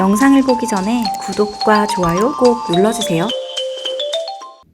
영상을 보기 전에 구독과 좋아요 꼭 눌러주세요.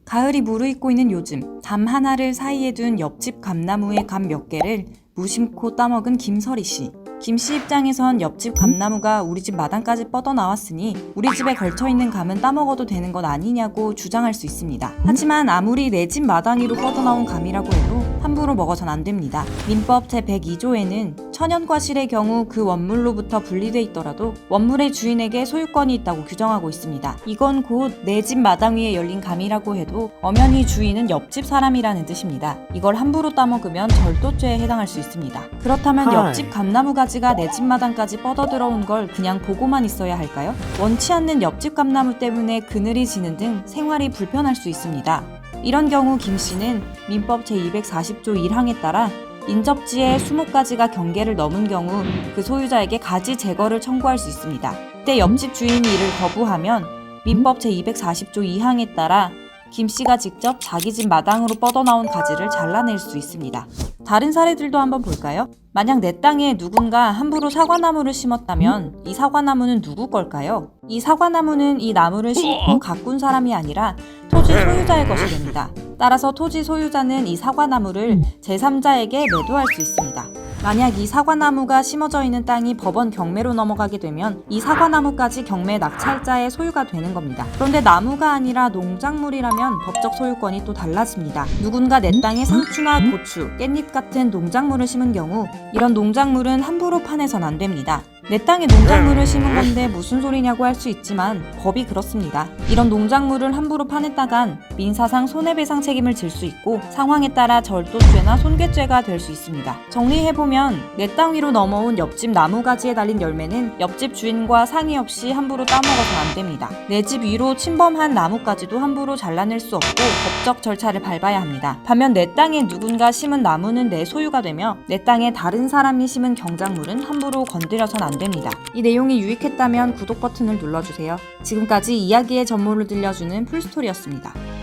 가을이 무르익고 있는 요즘 담 하나를 사이에 둔 옆집 감나무의 감 몇 개를 무심코 따먹은 김설희 씨. 김 씨 입장에선 옆집 감나무가 우리 집 마당까지 뻗어 나왔으니 우리 집에 걸쳐 있는 감은 따먹어도 되는 것 아니냐고 주장할 수 있습니다. 하지만 아무리 내 집 마당 위로 뻗어 나온 감이라고 해도 함부로 먹어선 안 됩니다. 민법 제102조에는 천연과실의 경우 그 원물로부터 분리돼 있더라도 원물의 주인에게 소유권이 있다고 규정하고 있습니다. 이건 곧 내 집 마당 위에 열린 감이라고 해도 엄연히 주인은 옆집 사람이라는 뜻입니다. 이걸 함부로 따먹으면 절도죄에 해당할 수 있습니다. 그렇다면. 옆집 감나무 가지가 내 집 마당까지 뻗어 들어온 걸 그냥 보고만 있어야 할까요? 원치 않는 옆집 감나무 때문에 그늘이 지는 등 생활이 불편할 수 있습니다. 이런 경우 김 씨는 민법 제240조 1항에 따라 인접지에 20가지가 경계를 넘은 경우 그 소유자에게 가지 제거를 청구할 수 있습니다. 그때 옆집 주인이 이를 거부하면 민법 제240조 2항에 따라 김 씨가 직접 자기 집 마당으로 뻗어나온 가지를 잘라낼 수 있습니다. 다른 사례들도 한번 볼까요? 만약 내 땅에 누군가 함부로 사과나무를 심었다면 이 사과나무는 누구 걸까요? 이 사과나무는 이 나무를 심고 가꾼 사람이 아니라 토지 소유자의 것이 됩니다. 따라서 토지 소유자는 이 사과나무를 제3자에게 매도할 수 있습니다. 만약 이 사과나무가 심어져 있는 땅이 법원 경매로 넘어가게 되면 이 사과나무까지 경매 낙찰자의 소유가 되는 겁니다. 그런데 나무가 아니라 농작물이라면 법적 소유권이 또 달라집니다. 누군가 내 땅에 상추나 고추, 깻잎 같은 농작물을 심은 경우 이런 농작물은 함부로 파내선 안 됩니다. 내 땅에 농작물을 심은 건데 무슨 소리냐고 할 수 있지만 법이 그렇습니다. 이런 농작물을 함부로 파냈다간 민사상 손해배상 책임을 질 수 있고 상황에 따라 절도죄나 손괴죄가 될 수 있습니다. 정리해보면 내 땅 위로 넘어온 옆집 나무가지에 달린 열매는 옆집 주인과 상의 없이 함부로 따먹어서 안 됩니다. 내 집 위로 침범한 나무까지도 함부로 잘라낼 수 없고 법적 절차를 밟아야 합니다. 반면 내 땅에 누군가 심은 나무는 내 소유가 되며 내 땅에 다른 사람이 심은 경작물은 함부로 건드려선 안 됩니다. 이 내용이 유익했다면 구독 버튼을 눌러주세요. 지금까지 이야기의 전모를 들려주는 풀스토리였습니다.